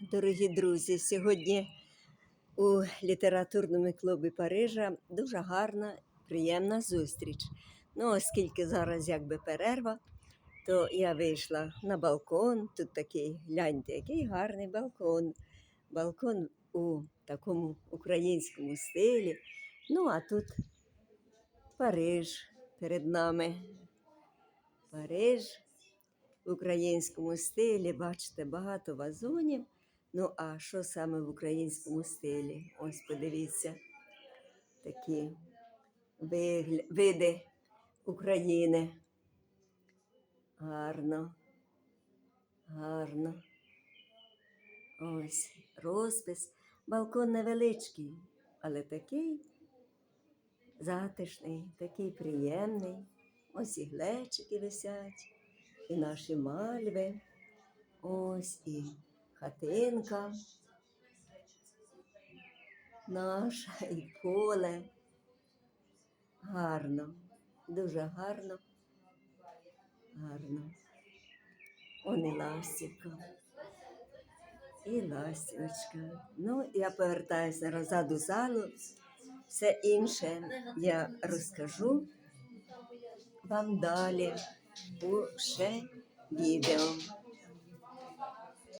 Дорогі друзі, сьогодні у літературному клубі Парижа дуже гарна, приємна зустріч. Ну, оскільки зараз якби перерва, то я вийшла на балкон. Тут такий, гляньте, який гарний балкон. Балкон у такому українському стилі. Ну, а тут Париж перед нами. Париж в українському стилі. Бачите, багато вазонів. Ну, а що саме в українському стилі? Ось подивіться, такі види України. Гарно, гарно. Ось розпис. Балкон невеличкий, але такий затишний, такий приємний. Ось і глечики висять, і наші мальви. Ось і хатинка наша, і поле. Гарно, дуже гарно, гарно. Он і ластівка. І ластівочка. Ну, я повертаюся назад у залу. Все інше я розкажу вам далі у ще відео.